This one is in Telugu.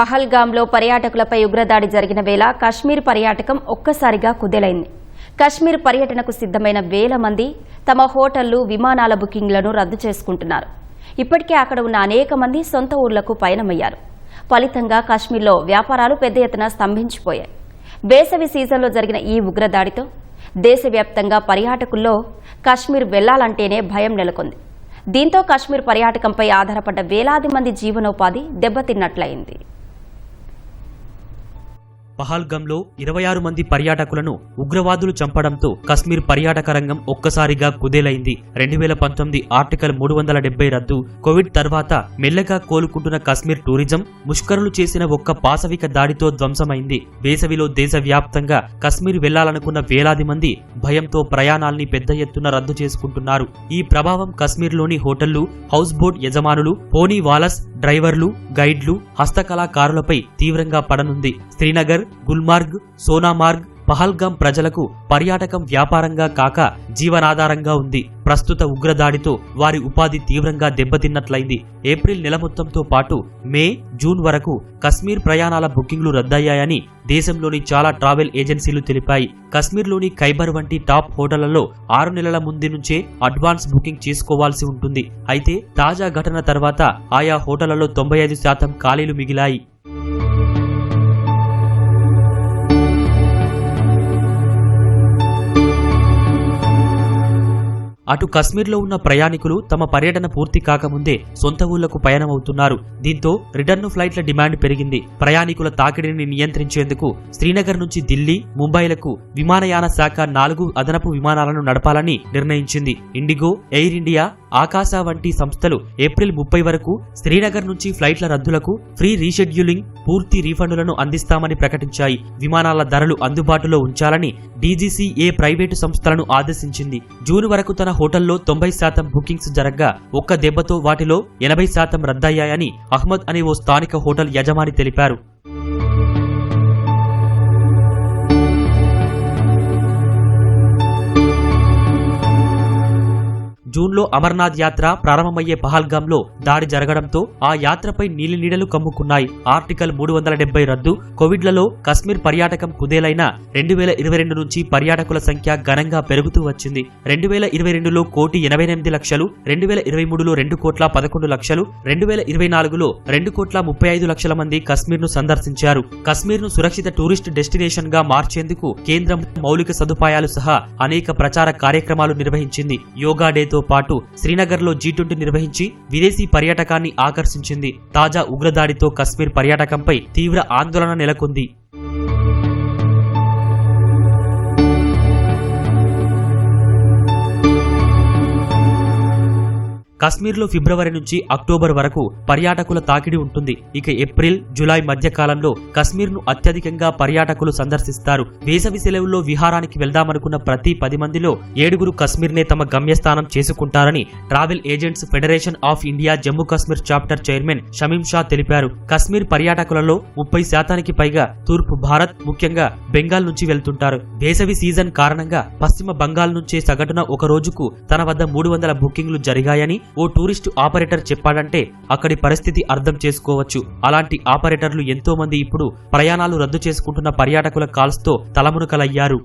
పహల్గామ్లో పర్యాటకులపై ఉగ్రదాడి జరిగిన వేళ కశ్మీర్ పర్యాటకం ఒక్కసారిగా కుదేలైంది. కశ్మీర్ పర్యటనకు సిద్ధమైన వేల మంది తమ హోటళ్ళు విమానాల బుకింగ్లను రద్దు చేసుకుంటున్నారు. ఇప్పటికే అక్కడ ఉన్న అనేక మంది సొంత ఊర్లకు పయనమయ్యారు. ఫలితంగా కశ్మీర్లో వ్యాపారాలు పెద్ద ఎత్తున స్తంభించిపోయాయి. వేసవి సీజన్లో జరిగిన ఈ ఉగ్రదాడితో దేశవ్యాప్తంగా పర్యాటకుల్లో కశ్మీర్ వెళ్ళాలంటేనే భయం నెలకొంది. దీంతో కశ్మీర్ పర్యాటకంపై ఆధారపడ్డ వేలాది మంది జీవనోపాధి దెబ్బతిన్నట్లయింది. పహల్గంలో ఇరవై ఆరు మంది పర్యాటకులను ఉగ్రవాదులు చంపడంతో కశ్మీర్ పర్యాటక రంగం ఒక్కసారిగా కుదేలైంది. రెండు వేల పంతొమ్మిది ఆర్టికల్ మూడు వందల డెబ్బై రద్దు కోవిడ్ తర్వాత మెల్లగా కోలుకుంటున్న కశ్మీర్ టూరిజం ముష్కరులు చేసిన ఒక్క పాశవిక దాడితో ధ్వంసమైంది. వేసవిలో దేశవ్యాప్తంగా కశ్మీర్ వెళ్ళాలనుకున్న వేలాది మంది భయంతో ప్రయాణాల్ని పెద్ద ఎత్తున రద్దు చేసుకుంటున్నారు. ఈ ప్రభావం కశ్మీర్లోని హోటళ్ళు హౌస్ బోట్ యజమానులు పోనీ వాలస్ డ్రైవర్లు గైడ్లు హస్తకళాకారులపై తీవ్రంగా పడనుంది. శ్రీనగర్ గుల్మార్గ్ సోనామార్గ్ పహల్గాం ప్రజలకు పర్యాటకం వ్యాపారంగా కాక జీవనాధారంగా ఉంది. ప్రస్తుత ఉగ్రదాడితో వారి ఉపాధి తీవ్రంగా దెబ్బతిన్నట్లయింది. ఏప్రిల్ నెల మొత్తంతో పాటు మే జూన్ వరకు కశ్మీర్ ప్రయాణాల బుకింగ్లు రద్దయ్యాయని దేశంలోని చాలా ట్రావెల్ ఏజెన్సీలు తెలిపాయి. కశ్మీర్లోని ఖైబర్ వంటి టాప్ హోటళ్ళలో ఆరు నెలల ముందు నుంచే అడ్వాన్స్ బుకింగ్ చేసుకోవాల్సి ఉంటుంది. అయితే తాజా ఘటన తర్వాత ఆయా హోటళ్ళలో తొంభై ఐదు శాతం ఖాళీలు మిగిలాయి. అటు కశ్మీర్లో ఉన్న ప్రయాణికులు తమ పర్యటన పూర్తి కాకముందే సొంత ఊళ్ళకు పయనమవుతున్నారు. దీంతో రిటర్న్ ఫ్లైట్ల డిమాండ్ పెరిగింది. ప్రయాణికుల తాకిడిని నియంత్రించేందుకు శ్రీనగర్ నుంచి ఢిల్లీ ముంబైలకు విమానయాన శాఖ నాలుగు అదనపు విమానాలను నడపాలని నిర్ణయించింది. ఇండిగో ఎయిర్ ఇండియా ఆకాశ వంటి సంస్థలు ఏప్రిల్ ముప్పై వరకు శ్రీనగర్ నుంచి ఫ్లైట్ల రద్దులకు ఫ్రీ రీషెడ్యూలింగ్ పూర్తి రీఫండులను అందిస్తామని ప్రకటించాయి. విమానాల ధరలు అందుబాటులో ఉంచాలని డీజీసీఏ ప్రైవేటు సంస్థలను ఆదేశించింది. జూన్ వరకు తన హోటల్లో తొంభై శాతం బుకింగ్స్ జరగ్గా ఒక్క దెబ్బతో వాటిలో ఎనభై శాతం రద్దయ్యాయని అహ్మద్ అనే ఓ స్థానిక హోటల్ యజమాని తెలిపారు. జూన్లో అమర్నాథ్ యాత్ర ప్రారంభమయ్యే పహల్గాంలో దాడి జరగడంతో ఆ యాత్రపై నీలినీడలు కమ్ముకున్నాయి. ఆర్టికల్ మూడు వందల డెబ్బై రద్దు కోవిడ్లలో కశ్మీర్ పర్యాటకం కుదేలైన రెండు వేల ఇరవై రెండు నుంచి పర్యాటకుల సంఖ్య ఘనంగా పెరుగుతూ వచ్చింది. రెండు వేల ఇరవై రెండులో కోటి ఎనభై ఎనిమిది లక్షలు రెండు వేల ఇరవై మూడులో రెండు కోట్ల పదకొండు లక్షలు రెండు వేల ఇరవై నాలుగులో రెండు కోట్ల ముప్పై ఐదు లక్షల మంది కశ్మీర్ను సందర్శించారు. కశ్మీర్ను సురక్షిత టూరిస్ట్ డెస్టినేషన్గా మార్చేందుకు కేంద్రం మౌలిక సదుపాయాలు సహా అనేక ప్రచార కార్యక్రమాలు నిర్వహించింది. యోగా డేతో పాటు శ్రీనగర్లో జీ ట్వంటీ నిర్వహించి విదేశీ పర్యాటకాన్ని ఆకర్షించింది. తాజా ఉగ్రదాడితో కశ్మీర్ పర్యాటకంపై తీవ్ర ఆందోళన నెలకొంది. కశ్మీర్లో ఫిబ్రవరి నుంచి అక్టోబర్ వరకు పర్యాటకుల తాకిడి ఉంటుంది. ఇక ఏప్రిల్ జులై మధ్య కాలంలో కశ్మీర్ను అత్యధికంగా పర్యాటకులు సందర్శిస్తారు. వేసవి సెలవుల్లో విహారానికి వెళ్దామనుకున్న ప్రతి పది మందిలో ఏడుగురు కశ్మీర్నే తమ గమ్యస్థానం చేసుకుంటారని travel agents federation of India Jammu Kashmir chapter chairman Shamim Shah తెలిపారు. కశ్మీర్ పర్యాటకులలో ముప్పై శాతానికి పైగా తూర్పు భారత్ ముఖ్యంగా బెంగాల్ నుంచి వెళ్తుంటారు. వేసవి సీజన్ కారణంగా పశ్చిమ బంగాల్ నుంచే సగటున ఒక రోజుకు తన వద్ద మూడు వందల బుకింగ్లు జరిగాయని ఓ టూరిస్టు ఆపరేటర్ చెప్పాడంటే అక్కడి పరిస్థితి అర్థం చేసుకోవచ్చు. అలాంటి ఆపరేటర్లు ఎంతో మంది ఇప్పుడు ప్రయాణాలు రద్దు చేసుకుంటున్న పర్యాటకుల కాల్స్తో తలమునకలయ్యారు.